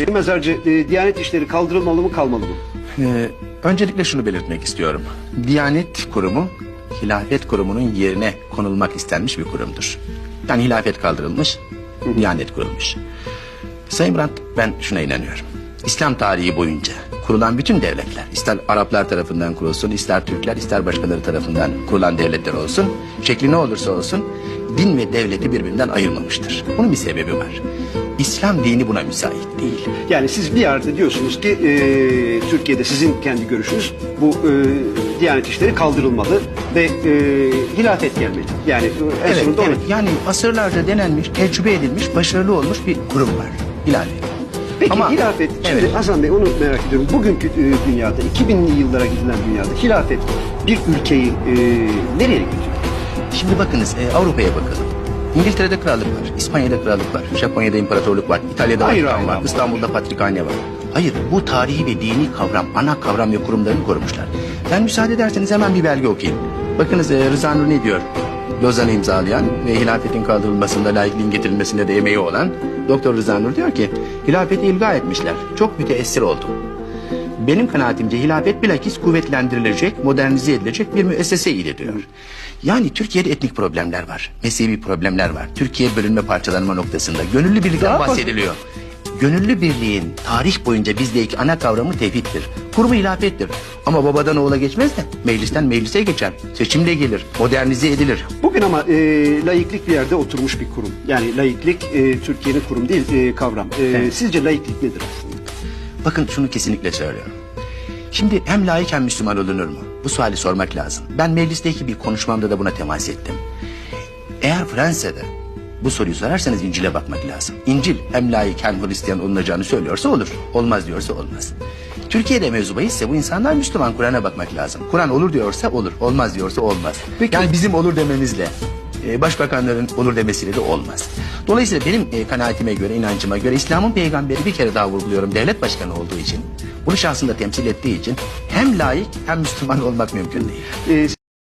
Benim mezarcı e, Diyanet işleri kaldırılmalı mı kalmalı mı? Ee, öncelikle şunu belirtmek istiyorum. Diyanet Kurumu, Hilafet Kurumu'nun yerine konulmak istenmiş bir kurumdur. Yani hilafet kaldırılmış, Diyanet kurulmuş. Sayın Brandt, ben şuna inanıyorum. İslam tarihi boyunca kurulan bütün devletler, ister Araplar tarafından kurulsun, ister Türkler, ister başkaları tarafından kurulan devletler olsun, şekli ne olursa olsun, din ve devleti birbirinden ayırmamıştır. Bunun bir sebebi var. İslam dini buna müsait değil. Yani siz bir yerde diyorsunuz ki e, Türkiye'de sizin kendi görüşünüz bu e, Diyanet işleri kaldırılmalı ve e, hilafet gelmeli. Yani en Evet, sonunda onu- evet. Yani asırlarca denenmiş, tecrübe edilmiş, başarılı olmuş bir kurum var. Hilafet. Peki Ama- hilafet, şimdi Evet. Hasan Bey onu merak ediyorum. Bugünkü e, dünyada, 2000'li yıllara gidilen dünyada hilafet bir ülkeyi e, nereye götürüyor? Şimdi bakınız e, Avrupa'ya bakalım. İngiltere'de krallık var, İspanya'da krallık var, Japonya'da imparatorluk var, İtalya'da Hayır, Vatikan var. İstanbul'da patrikhane var. Hayır, bu tarihi ve dini kavram, ana kavram ve kurumlarını korumuşlar. Ben müsaade ederseniz hemen bir belge okuyayım. Bakınız e, Rıza Nur ne diyor? Lozan'ı imzalayan ve hilafetin kaldırılmasında layıklığın getirilmesinde de emeği olan Doktor Rıza Nur diyor ki hilafeti ilga etmişler. Çok müteessir oldum. Benim kanaatimce hilafet bilakis kuvvetlendirilecek, modernize edilecek bir müessese ile diyor. Yani Türkiye'de etnik problemler var, mezhebi problemler var. Türkiye bölünme parçalanma noktasında gönüllü birlikten bahsediliyor. Gönüllü birliğin tarih boyunca bizdeki ana kavramı tevhiddir. Kurumu hilafettir. Ama babadan oğula geçmez de meclisten meclise geçer. Seçimle gelir, modernize edilir. Bugün ama e, laiklik bir yerde oturmuş bir kurum. Yani laiklik e, Türkiye'nin kurum değil e, kavram. E, Evet. Sizce laiklik nedir aslında? Bakın şunu kesinlikle söylüyorum. Şimdi hem layık hem Müslüman olunur mu? Bu suali sormak lazım. Ben meclisteki bir konuşmamda da buna temas ettim. Eğer Fransa'da bu soruyu sorarsanız İncil'e bakmak lazım. İncil hem layık hem Hristiyan olunacağını söylüyorsa olur. Olmaz diyorsa olmaz. Türkiye'de mevzu bahisse bu insanlar Müslüman Kur'an'a bakmak lazım. Kur'an olur diyorsa olur, olmaz diyorsa olmaz. Peki- Yani bizim olur dememizle e, başbakanların olur demesiyle de olmaz. Dolayısıyla benim e, kanaatime göre, inancıma göre İslam'ın peygamberi bir kere daha vurguluyorum devlet başkanı olduğu için, bunu şahsında temsil ettiği için hem layık hem Müslüman olmak mümkün değil. E,